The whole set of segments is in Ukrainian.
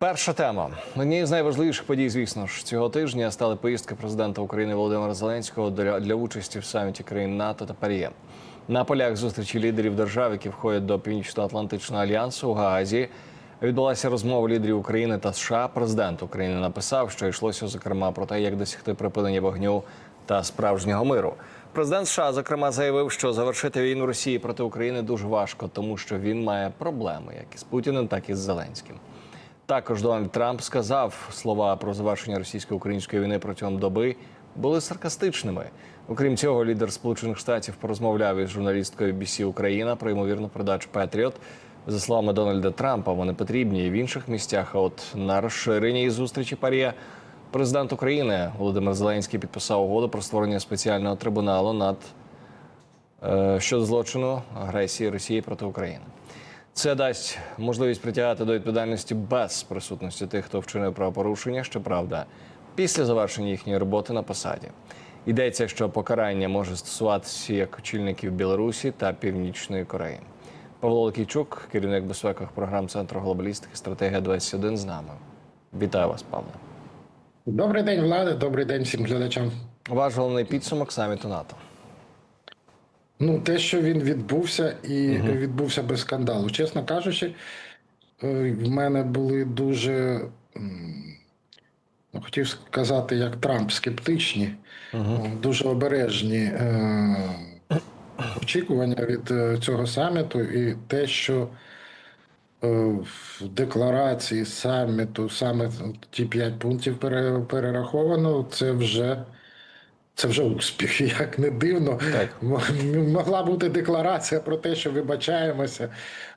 Перша тема. Однією з найважливіших подій, звісно ж, цього тижня стали поїздки президента України Володимира Зеленського для, для участі в саміті країн НАТО та Паріє. На полях зустрічі лідерів держав, які входять до Північно-Атлантичного альянсу у Гаазі, відбулася розмова лідерів України та США. Президент України написав, що йшлося зокрема про те, як досягти припинення вогню та справжнього миру. Президент США зокрема заявив, що завершити війну Росії проти України дуже важко, тому що він має проблеми як із Путіним, так і з Зеленським. Також Дональд Трамп сказав слова про завершення російсько-української війни протягом доби були саркастичними. Окрім цього, лідер Сполучених Штатів порозмовляв із журналісткою BBC Україна про ймовірну передачу Петріот. За словами Дональда Трампа, вони потрібні і в інших місцях. А от на розширенні зустрічі Парія президент України Володимир Зеленський підписав угоду про створення спеціального трибуналу над е, щодо злочину агресії Росії проти України. Це дасть можливість притягати до відповідальності без присутності тих, хто вчинив правопорушення, щоправда, після завершення їхньої роботи на посаді. Йдеться, що покарання може стосуватися як очільників Білорусі та Північної Кореї. Павло Лукійчук, керівник безпекових програм Центру глобалістики стратегія 21 з нами. Вітаю вас, Павло. Добрий день, влади, добрий день всім глядачам. Ваш головний підсумок саміту НАТО. Ну, те, що він відбувся, і відбувся без скандалу. Чесно кажучи, е, в мене були дуже, ну, хотів сказати, як Трамп, скептичні, е, дуже обережні е, очікування від е, цього саміту, і те, що е, в декларації саміту саме ті п'ять пунктів перераховано, це вже. Це вже успіх, як не дивно. Так. Могла бути декларація про те, що вибачаємося.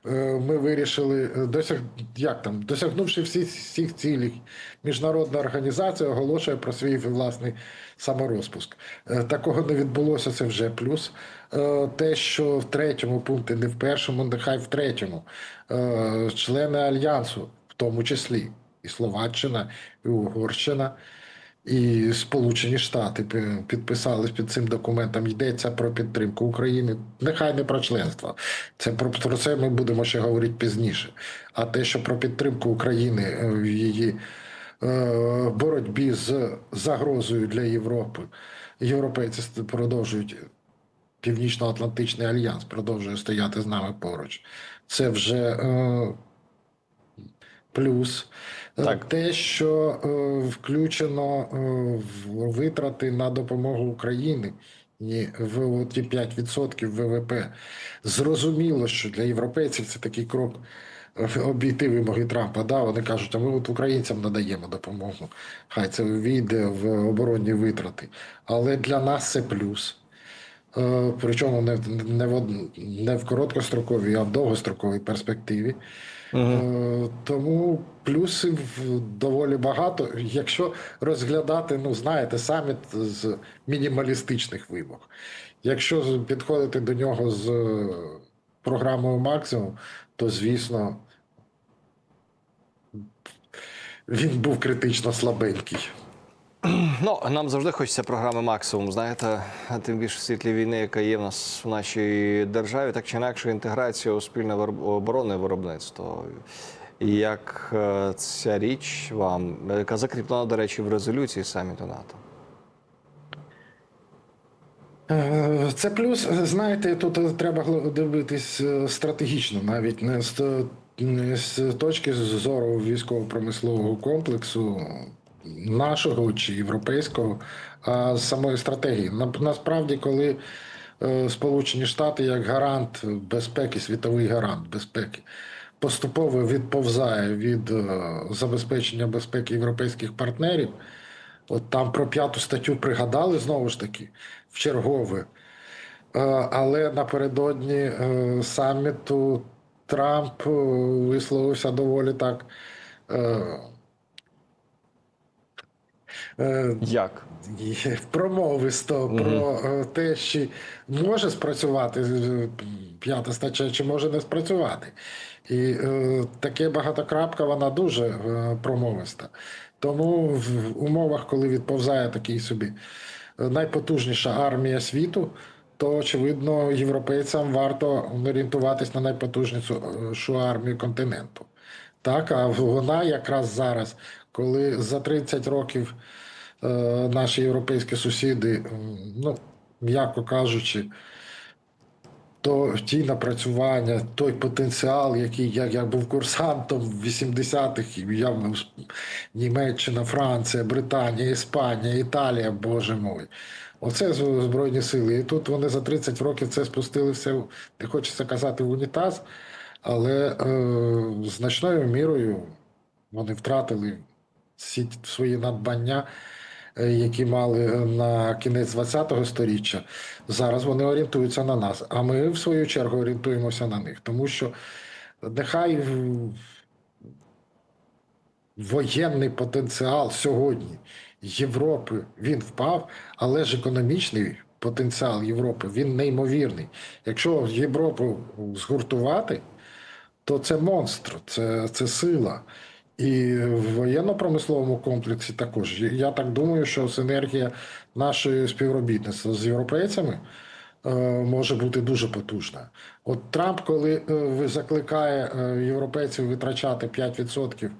Е, Ми вирішили е, досяг... як там, досягнувши всі всіх цілей, міжнародна організація оголошує про свій власний саморозпуск. Е, Такого не відбулося. Це вже плюс. Те, що в третьому пункті, не в першому, нехай в третьому, члени альянсу, в тому числі і Словаччина, і Угорщина. І Сполучені Штати підписались під цим документом. Йдеться про підтримку України. Нехай не про членство. Це про, про це ми будемо ще говорити пізніше. А те, що про підтримку України е, в її е, боротьбі з загрозою для Європи, європейці продовжують. Північно-Атлантичний альянс продовжує стояти з нами поруч. Це вже е, плюс. Е, Так. Те, що е, включено е, в витрати на допомогу Україні і в ті 5% ВВП. Зрозуміло, що для європейців це такий крок е, обійти вимоги Трампа. Да, вони кажуть, а ми от українцям надаємо допомогу. Хай це війде в оборонні витрати. Але для нас це плюс. Е, Причому не, в, не в короткостроковій, а в довгостроковій перспективі. Е, Тому плюсів доволі багато. Якщо розглядати, ну знаєте, саміт з мінімалістичних вимог. Якщо підходити до нього з е, програмою максимум, то звісно він був критично слабенький. Ну, нам завжди хочеться програми максимум. Знаєте, тим більше в світлі війни, яка є в нас в нашій державі, так чи інакше інтеграція у спільне оборонне виробництво. Як е, ця річ вам, яка закріплена, до речі, в резолюції саміту НАТО? Е, Це плюс, знаєте, тут треба дивитись е, стратегічно, навіть не з точки зору військово-промислового комплексу нашого чи європейського, а самої стратегії. Насправді, коли е, Сполучені Штати як гарант безпеки, світовий гарант безпеки, поступово відповзає від е, забезпечення безпеки європейських партнерів. От там про п'яту статтю пригадали знову ж таки в чергове. Е, Але напередодні саміту Трамп висловився доволі так. Е, Як? Промовисто про е, те, чи може спрацювати п'ята стаття, чи може не спрацювати. І е, таке багатокрапка, вона дуже е, промовиста. Тому в умовах, коли відповзає такий собі е, найпотужніша армія світу, то очевидно європейцям варто орієнтуватись на найпотужнішу армію континенту. Так, а вона якраз зараз, коли за 30 років е, наші європейські сусіди, ну, м'яко кажучи, то ті напрацювання, той потенціал, який я, я був курсантом в 80-х, і я був Німеччина, Франція, Британія, Іспанія, Італія, Боже мой. Оце Збройні сили. І тут вони за 30 років це спустили все, не хочеться казати, в унітаз, але е, значною мірою вони втратили всі свої надбання, е, які мали на кінець 20-го сторіччя. Зараз вони орієнтуються на нас, а ми, в свою чергу, орієнтуємося на них. Тому що нехай воєнний потенціал сьогодні Європи він впав, але ж економічний потенціал Європи він неймовірний. Якщо Європу згуртувати, то це монстр, це, це сила. І в воєнно-промисловому комплексі також. Я так думаю, що синергія нашої співробітництва з європейцями е, може бути дуже потужна. От Трамп, коли е, закликає е, європейців витрачати 5%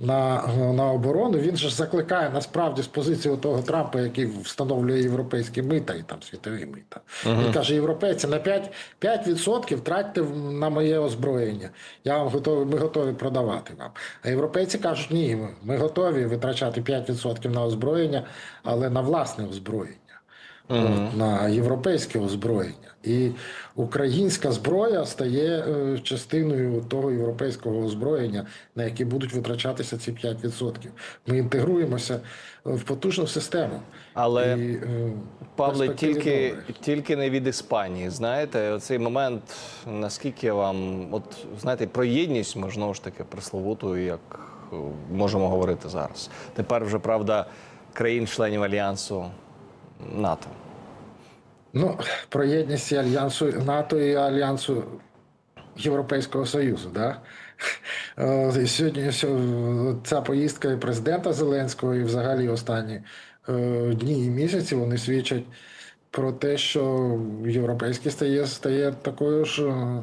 на, на оборону, він же закликає насправді з позиції того Трампа, який встановлює європейські мита і там світові мита. Він каже: європейці на 5%, 5% тратьте на моє озброєння. Я вам готовий, ми готові продавати вам. А європейці кажуть, ні, ми готові витрачати 5% на озброєння, але на власне озброєння. На європейське озброєння. І українська зброя стає е, частиною того європейського озброєння, на яке будуть витрачатися ці 5%. Ми інтегруємося в потужну систему. Але І, е, Павле, тільки, тільки не від Іспанії. Знаєте, оцей момент, наскільки вам, от знаєте, про єдність, знову ж таки присловуту, як е, можемо говорити зараз. Тепер вже правда країн-членів альянсу НАТО. Ну, про єдність і альянсу НАТО і альянсу Європейського Союзу. Да? Е, і Сьогодні ця поїздка і президента Зеленського, і взагалі останні е, дні і місяці вони свідчать про те, що європейський стає, стає такою ж е,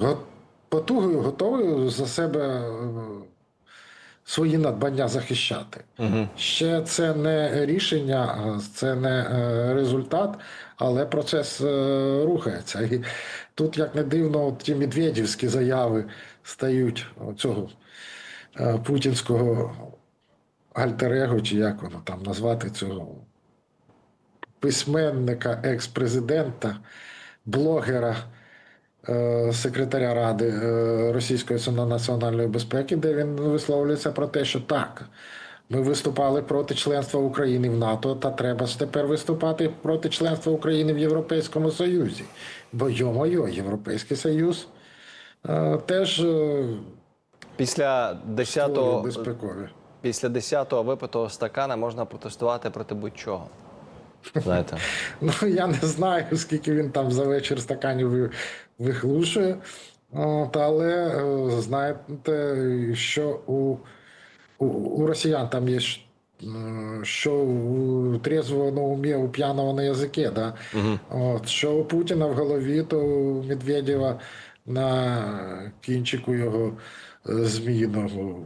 го- потугою, готовою за себе свої надбання захищати. Угу. Ще це не рішення, це не е, результат, але процес е, рухається. І тут, як не дивно, ті медведівські заяви стають цього е, путінського альтер-его, чи як воно там назвати цього письменника, екс-президента, блогера, секретаря Ради е, Російської національної безпеки, де він висловлюється про те, що так. Ми виступали проти членства України в НАТО, та треба ж тепер виступати проти членства України в Європейському Союзі. Бо йо-моє, Європейський Союз е, теж е, Після 10-го безпекові. після 10-го випитого стакана можна протестувати проти будь-чого. Знаєте, Ну, я не знаю, скільки він там за вечір стаканів ви- вихлушує. От, але е, знаєте, що у, у, у росіян там є, що у трезвого на умі, у п'яного на язикі. Да? От, що у Путіна в голові, то у Медведєва на кінчику його е, зміїного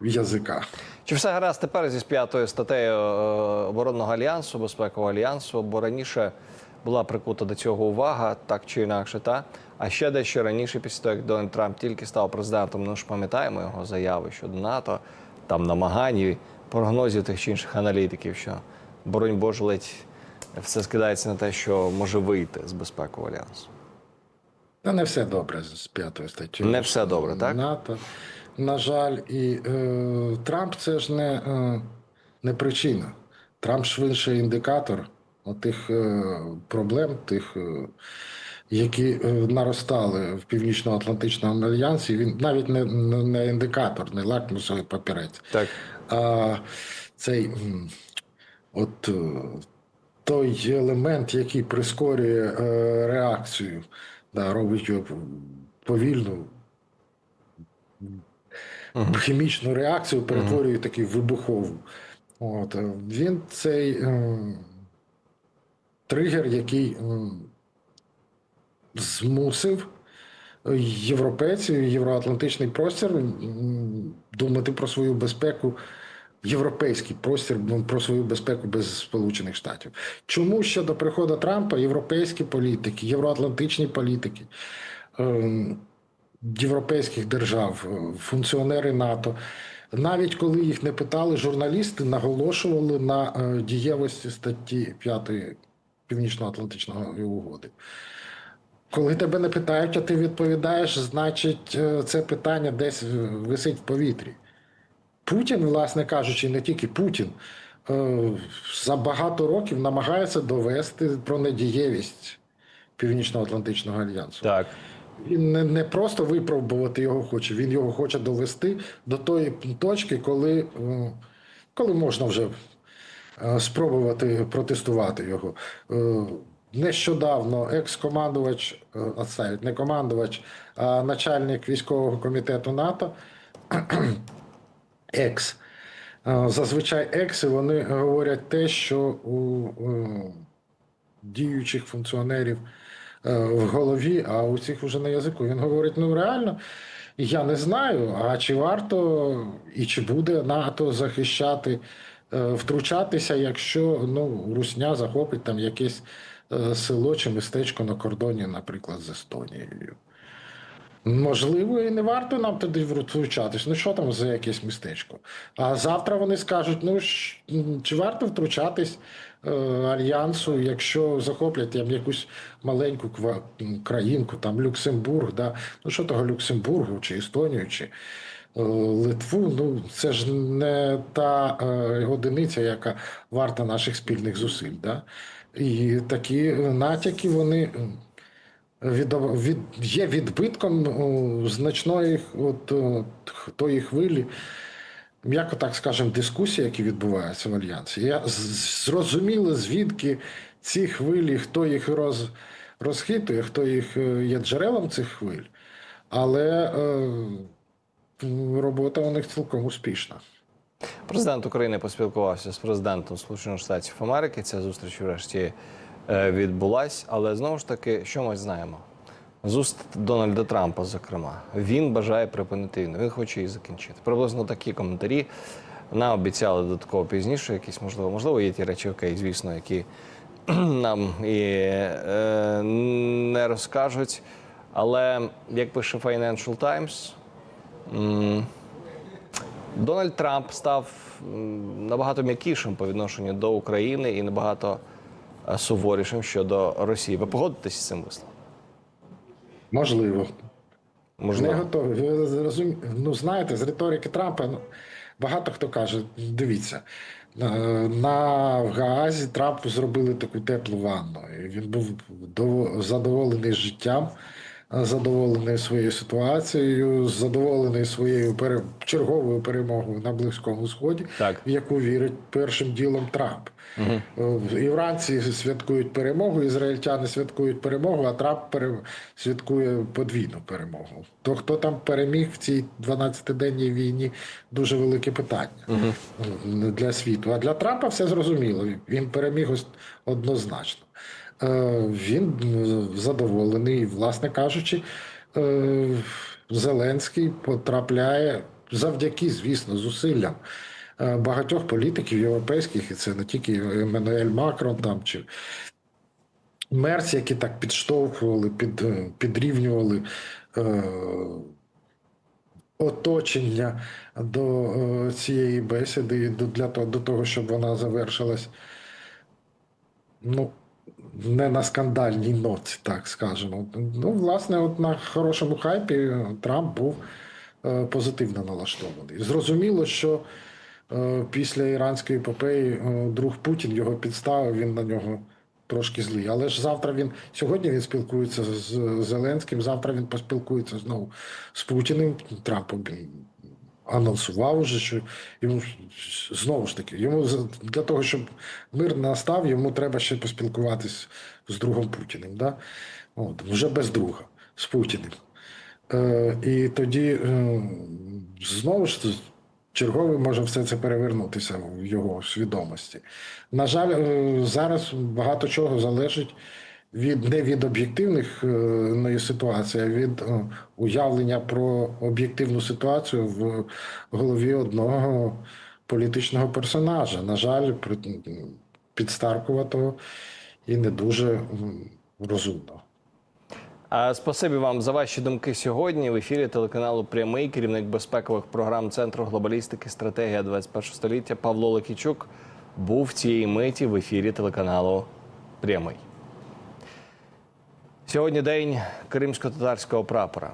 язика. Чи все гаразд тепер зі п'ятою статтею е, оборонного альянсу, безпекового альянсу, бо раніше була прикута до цього увага, так чи інакше, та а ще дещо раніше, після того, як Дональд Трамп тільки став президентом, ну ж пам'ятаємо його заяви щодо НАТО, там намагань прогнозів тих чи інших аналітиків, що боронь Боже, ледь все скидається на те, що може вийти з безпекового альянсу. Та не все добре з п'ятою статтею. Не все добре, так? НАТО. На жаль, і е, Трамп це ж не, е, не причина. Трамп швидше індикатор тих е, проблем, тих, е, які е, наростали в Північно-Атлантичному альянсі. Він навіть не, не, не індикатор, не лакмусовий папірець. Так. А цей от е, той елемент, який прискорює е, реакцію, да, робить його повільну. Хімічну реакцію перетворює таку вибухову. От, е, він цей е, тригер, який м, змусив європейців, євроатлантичний простір, думати про свою безпеку, європейський простір, ну, про свою безпеку без Сполучених Штатів. Чому ще до приходу Трампа європейські політики, євроатлантичні політики, ем, європейських держав, е, функціонери НАТО, навіть коли їх не питали, журналісти наголошували на е, дієвості статті 5 Північно-Атлантичної угоди. Коли тебе не питають, а ти відповідаєш, значить, е, це питання десь висить в повітрі. Путін, власне кажучи, не тільки Путін, за багато років намагається довести про недієвість Північно-Атлантичного альянсу. Так. Він не, не просто випробувати його хоче, він його хоче довести до тої точки, коли, е, коли можна вже е, спробувати протестувати його. Е, Нещодавно екс-командувач, не командувач, а начальник військового комітету НАТО, екс. Зазвичай екси вони говорять те, що у діючих функціонерів в голові, а у цих вже на язику. Він говорить: ну реально, я не знаю, а чи варто і чи буде НАТО захищати, е, втручатися, якщо ну, Русня захопить там якесь е, село чи містечко на кордоні, наприклад, з Естонією. Можливо, і не варто нам туди втручатись. Ну що там за якесь містечко? А завтра вони скажуть: ну чи варто втручатись е, альянсу, якщо захоплять там якусь маленьку країнку, там Люксембург, да? ну що того Люксембургу, чи Естонію, чи е, Литву, ну це ж не та е, одиниця, яка варта наших спільних зусиль. Да? І такі натяки вони. Від, від, є відбитком о, значної от, о, тої хвилі, м'яко так скажемо, дискусії, які відбуваються в Альянсі. Я зрозуміло, звідки ці хвилі, хто їх роз, розхитує, хто їх е, є джерелом цих хвиль, але е, робота у них цілком успішна. Президент України поспілкувався з президентом Сполучених Штатів Америки. Ця зустріч врешті е, відбулась. Але знову ж таки, що ми знаємо? З уст Дональда Трампа, зокрема, він бажає припинити війну. Він хоче її закінчити. Приблизно такі коментарі нам обіцяли додатково пізніше. Якісь можливо, можливо, є ті речі, окей, звісно, які нам і е, не розкажуть. Але як пише Financial Times, Дональд Трамп став набагато м'якішим по відношенню до України і набагато е, суворішим щодо Росії. Ви погодитесь з цим висловом? Можливо. Не Можливо. готові. Ви зрозумі- Ну, знаєте, з риторики Трампа ну, багато хто каже: дивіться, на, на в Гаазі Трампу зробили таку теплу ванну. І він був дово- задоволений життям, задоволений своєю ситуацією, задоволений своєю пере... черговою перемогою на Близькому Сході, Так. в яку вірить першим ділом Трамп. Угу. Іранці святкують перемогу, ізраїльтяни святкують перемогу, а Трамп пере... святкує подвійну перемогу. То хто там переміг в цій 12-денній війні, дуже велике питання угу. для світу. А для Трампа все зрозуміло. Він переміг ось однозначно. Е, Він задоволений, власне кажучи, е, Зеленський потрапляє завдяки, звісно, зусиллям е, багатьох політиків європейських, і це не тільки Еммануель Макрон там чи Мерс, які так підштовхували, під, е, підрівнювали е, оточення до е, цієї бесіди до, для того, до того, щоб вона завершилась. Ну, не на скандальній ноті, так скажемо. Ну, власне, от на хорошому хайпі Трамп був е, позитивно налаштований. Зрозуміло, що е, після іранської епопеї е, друг Путін його підставив, він на нього трошки злий. Але ж завтра він сьогодні він спілкується з Зеленським, завтра він поспілкується знову з Путіним. Трамп він анонсував уже, що йому знову ж таки, йому для того, щоб мир настав, йому треба ще поспілкуватись з другом Путіним. Да? От, вже без друга, з Путіним. Е, і тоді е, знову ж черговий може все це перевернутися в його свідомості. На жаль, е, зараз багато чого залежить від не від об'єктивних е, ної ситуації, а від е, уявлення про об'єктивну ситуацію в голові одного політичного персонажа. На жаль, підстаркуватого і не дуже розумного. Спасибі вам за ваші думки сьогодні. В ефірі телеканалу Прямий керівник безпекових програм Центру глобалістики стратегія 21 століття Павло Лакічук був в цієї миті в ефірі телеканалу Прямий. Сьогодні день кримсько-татарського прапора.